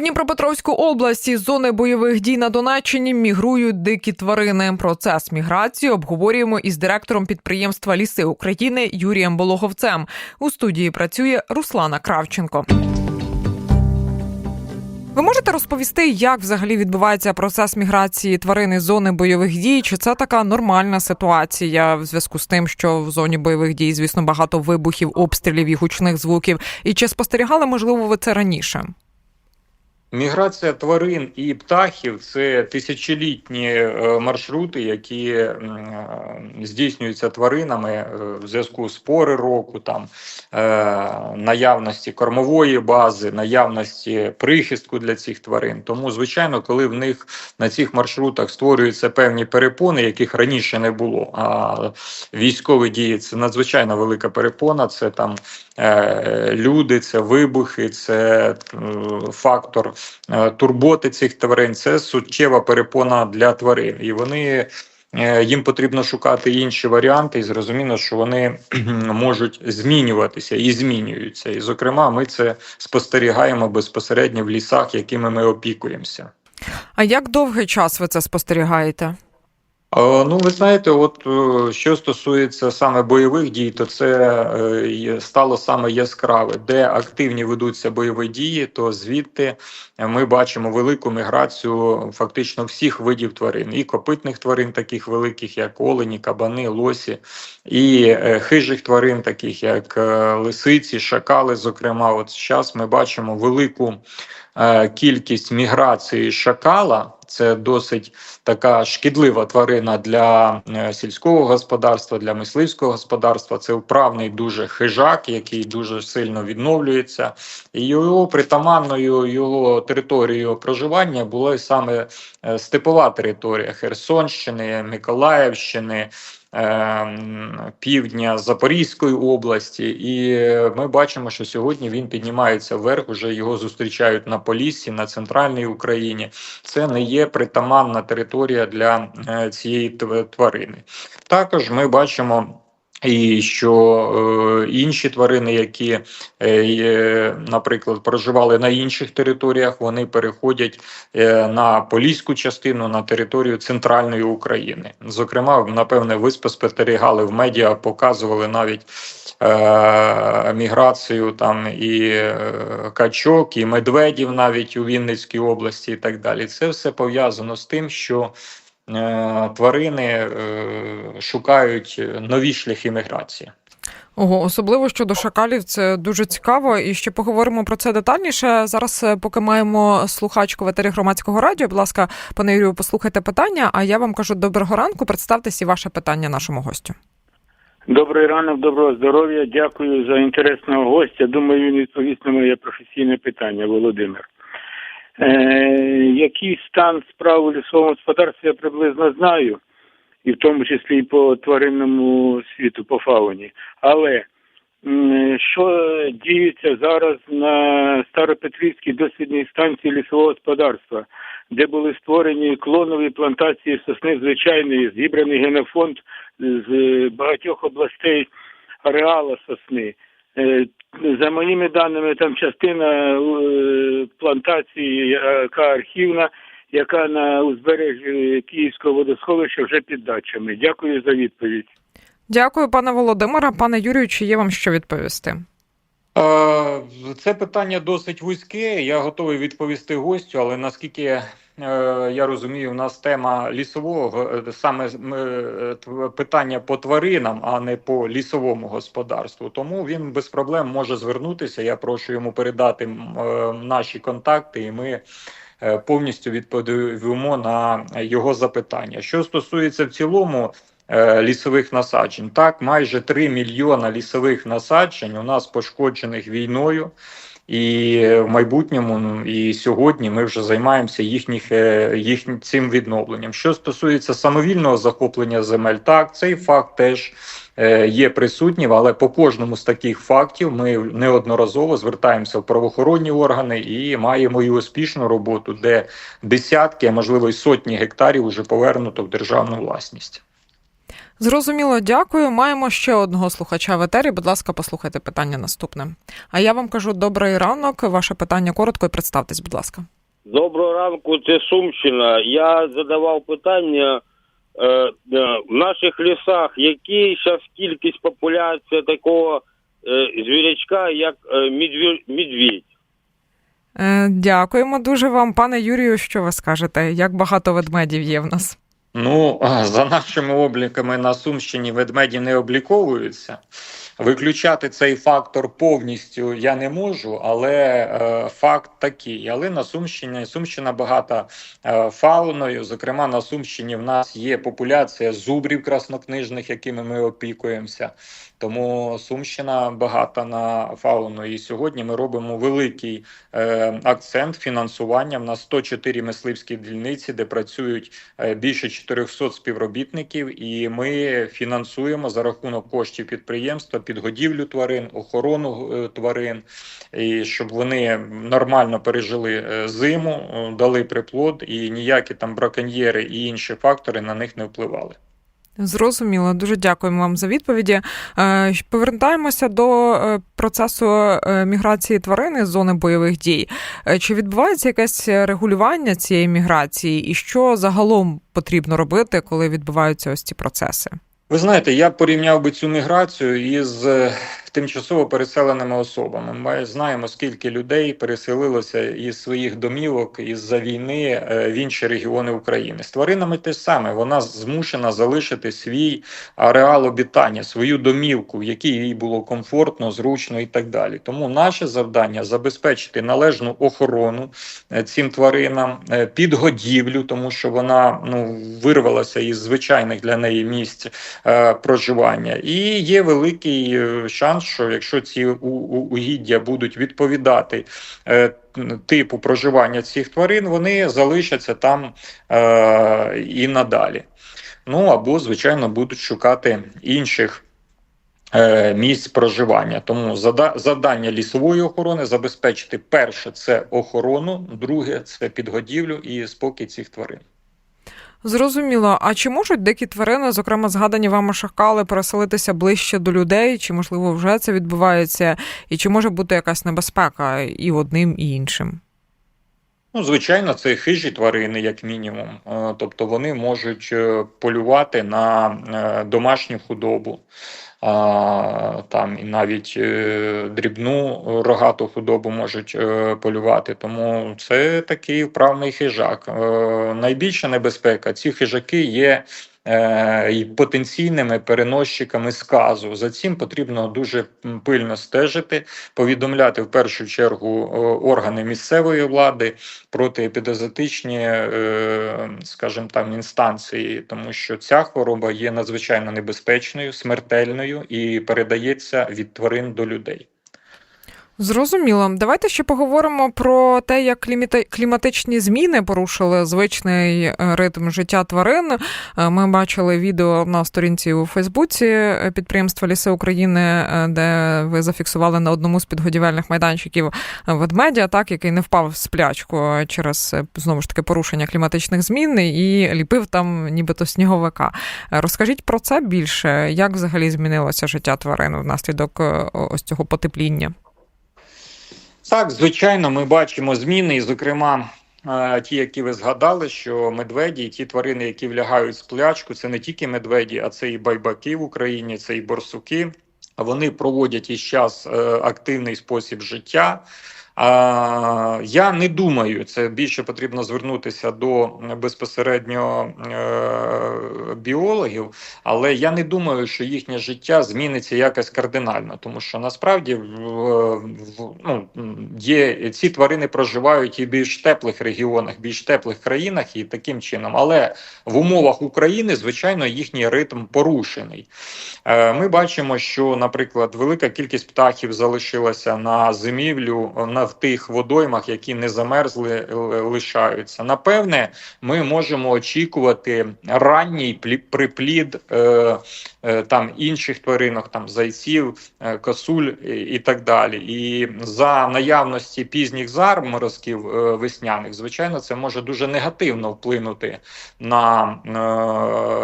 Дніпропетровську область із зони бойових дій на Донеччині мігрують дикі тварини. Процес міграції обговорюємо із директором підприємства Ліси України Юрієм Болоховцем. У студії працює Руслана Кравченко. Ви можете розповісти, як взагалі відбувається процес міграції тварин із зони бойових дій? Чи це така нормальна ситуація в зв'язку з тим, що в зоні бойових дій, звісно, багато вибухів, обстрілів і гучних звуків? І чи спостерігали, можливо, ви це раніше? Міграція тварин і птахів це тисячолітні е, маршрути, які е, здійснюються тваринами е, в зв'язку з пори року, там наявності кормової бази, наявності прихистку для цих тварин. Тому, звичайно, коли в них на цих маршрутах створюються певні перепони, яких раніше не було. А військові дії це надзвичайно велика перепона. Це там люди, це вибухи, це фактор турботи цих тварин. Це суттєва перепона для тварин, і вони. е, Їм потрібно шукати інші варіанти, і зрозуміло, що вони можуть змінюватися і змінюються. І, зокрема, ми це спостерігаємо безпосередньо в лісах, якими ми опікуємося. А як довгий час ви це спостерігаєте? Ну, ви знаєте, от е, що стосується саме бойових дій, то це е, стало саме яскраве. Де активні ведуться бойові дії, то звідти ми бачимо велику міграцію фактично всіх видів тварин, і копитних тварин, таких великих, як олені, кабани, лосі, і е, хижих тварин, таких як лисиці, шакали. Зокрема, от зараз ми бачимо велику кількість міграції шакала. Це досить така шкідлива тварина для е, сільського господарства, для мисливського господарства. Це вправний дуже хижак, який дуже сильно відновлюється. І його притаманною його територією проживання була саме е, степова територія Херсонщини, Миколаївщини. Е, м, Півдня Запорізької області, і ми бачимо, що сьогодні він піднімається вверх. Уже його зустрічають на Поліссі, на центральній Україні це не є притаманна територія для е, цієї тв- тварини. Також ми бачимо. І що е, інші тварини, які, е, наприклад, проживали на інших територіях, вони переходять е, на поліську частину на територію центральної України. Зокрема, напевне, ви спостерігали в медіа, показували навіть е, міграцію там і е, качок, і медведів навіть у Вінницькій області, і так далі. Це все пов'язано з тим, що тварини е, шукають нові шляхи міграції. Ого, особливо щодо шакалів, це дуже цікаво. І ще поговоримо про це детальніше. Зараз, е, поки маємо слухачку в етері громадського радіо. Будь ласка, пане Юрію, послухайте питання. А я вам кажу доброго ранку. Представтеся і ваше питання нашому гостю. Добрий ранок, доброго здоров'я. Дякую за інтересного гостя. Думаю, він відповість на моє професійне питання, Володимир. Е, який стан справ у лісовому господарстві я приблизно знаю, і в тому числі і по тваринному світу, по фауні. Але що діється зараз на Старопетрівській дослідній станції лісового господарства, де були створені клонові плантації сосни звичайної, зібраний генофонд з багатьох областей ареала сосни. Е, За моїми даними, там частина е, плантації, яка архівна, яка на узбережжі Київського водосховища вже під дачами. Дякую за відповідь. Дякую, пане Володимире. Пане Юрію, чи є вам що відповісти? Е, Це питання досить вузьке. Я готовий відповісти гостю, але наскільки я розумію, у нас тема лісового е, саме е, питання по тваринам, а не по лісовому господарству. Тому він без проблем може звернутися. Я прошу йому передати е, наші контакти, і ми е, повністю відповімо на його запитання. Що стосується в цілому е, лісових насаджень. Так, майже 3 мільйона лісових насаджень у нас пошкоджених війною. І в майбутньому ну, і сьогодні ми вже займаємося їхніх, е, їхнім цим відновленням. Що стосується самовільного захоплення земель, так цей факт теж е, є присутнім, але по кожному з таких фактів ми неодноразово звертаємося в правоохоронні органи і маємо і успішну роботу, де десятки, а можливо й сотні гектарів вже повернуто в державну власність. Зрозуміло, дякую. Маємо ще одного слухача в етері. Будь ласка, послухайте питання наступне. А я вам кажу добрий ранок. Ваше питання коротко і представтесь, будь ласка. Доброго ранку, це Сумщина. Я задавав питання е, е, в наших лісах, які зараз кількість популяція такого е, звірячка, як е, медві- медвідь. Е, дякуємо дуже вам, пане Юрію. Що ви скажете? Як багато ведмедів є в нас? Ну, за нашими обліками на Сумщині ведмеді не обліковуються. Виключати цей фактор повністю я не можу, але е, факт такий. Але на Сумщині Сумщина багата е, фауною. Зокрема, на Сумщині в нас є популяція зубрів краснокнижних, якими ми опікуємося. Тому Сумщина багата на фауну. І сьогодні ми робимо великий е, акцент фінансування. В нас 104 мисливські дільниці, де працюють е, більше 400 співробітників, і ми фінансуємо за рахунок коштів підприємства підгодівлю тварин, охорону е, тварин, і щоб вони нормально пережили е, зиму, е, дали приплод, і ніякі там браконьєри і інші фактори на них не впливали. Зрозуміло, дуже дякуємо вам за відповіді. Е, Повертаємося до е, процесу е, міграції тварини з зони бойових дій. Чи відбувається якесь регулювання цієї міграції, і що загалом потрібно робити, коли відбуваються ось ці процеси? Ви знаєте, я порівняв би цю міграцію із тимчасово переселеними особами. Ми знаємо, скільки людей переселилося із своїх домівок із-за війни е, в інші регіони України. З тваринами те саме. Вона змушена залишити свій ареал обітання, свою домівку, в якій їй було комфортно, зручно і так далі. Тому наше завдання забезпечити належну охорону е, цим тваринам, е, підгодівлю, тому що вона ну вирвалася із звичайних для неї місць проживання. І є великий е, шанс, що якщо ці угіддя будуть відповідати е, типу проживання цих тварин, вони залишаться там е, і надалі. Ну або, звичайно, будуть шукати інших. е, Місць проживання, тому зада- завдання лісової охорони забезпечити перше це охорону, друге це підгодівлю і спокій цих тварин. Зрозуміло. А чи можуть дикі тварини, зокрема згадані вами шакали, переселитися ближче до людей? Чи можливо вже це відбувається? І чи може бути якась небезпека і одним, і іншим? Ну, звичайно, це хижі тварини, як мінімум. Е, Тобто вони можуть е, полювати на е, домашню худобу, там і навіть е, дрібну рогату худобу можуть е, полювати. Тому це такий вправний хижак. Е, Найбільша небезпека ці хижаки є. Е, І потенційними переносчиками сказу за цим потрібно дуже пильно стежити, повідомляти в першу чергу е, органи місцевої влади, протиепідозотичні, е, скажімо там, інстанції, тому що ця хвороба є надзвичайно небезпечною, смертельною і передається від тварин до людей. Зрозуміло. Давайте ще поговоримо про те, як кліматичні зміни порушили звичний е, ритм життя тварин. Е, Ми бачили відео на сторінці у Фейсбуці підприємства Ліси України, е, де ви зафіксували на одному з підгодівельних майданчиків ведмедя, так який не впав в сплячку через знову ж таки порушення кліматичних змін і ліпив там нібито сніговика. Розкажіть про це більше, як взагалі змінилося життя тварин внаслідок ось цього потепління. Так, звичайно, ми бачимо зміни, і, зокрема, е, ті, які ви згадали, що медведі, ті тварини, які влягають в сплячку, це не тільки медведі, а це і байбаки в Україні, це і борсуки. Вони проводять із час е, активний спосіб життя. А, я не думаю, це більше потрібно звернутися до безпосередньо е, біологів, але я не думаю, що їхнє життя зміниться якось кардинально, тому що насправді в, в, ну, є ці тварини проживають і в більш теплих регіонах, більш теплих країнах і таким чином. Але в умовах України, звичайно, їхній ритм порушений. Е, Ми бачимо, що, наприклад, велика кількість птахів залишилася на зимівлю на в тих водоймах, які не замерзли, е, лишаються. Напевне, ми можемо очікувати ранній плі- приплід е, там інших тваринок, там зайців, е, косуль і, так далі. І за наявності пізніх заморозків е, весняних, звичайно, це може дуже негативно вплинути на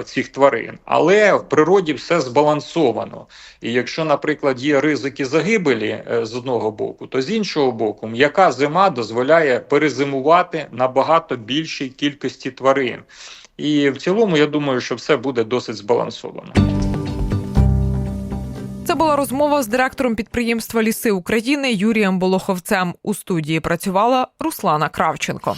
е, цих тварин. Але в природі все збалансовано. І якщо, наприклад, є ризики загибелі е, з одного боку, то з іншого боку, м'яка зима дозволяє перезимувати набагато більшій кількості тварин. І в цілому, я думаю, що все буде досить збалансовано. Це була розмова з директором підприємства Ліси України Юрієм Болоховцем. У студії працювала Руслана Кравченко.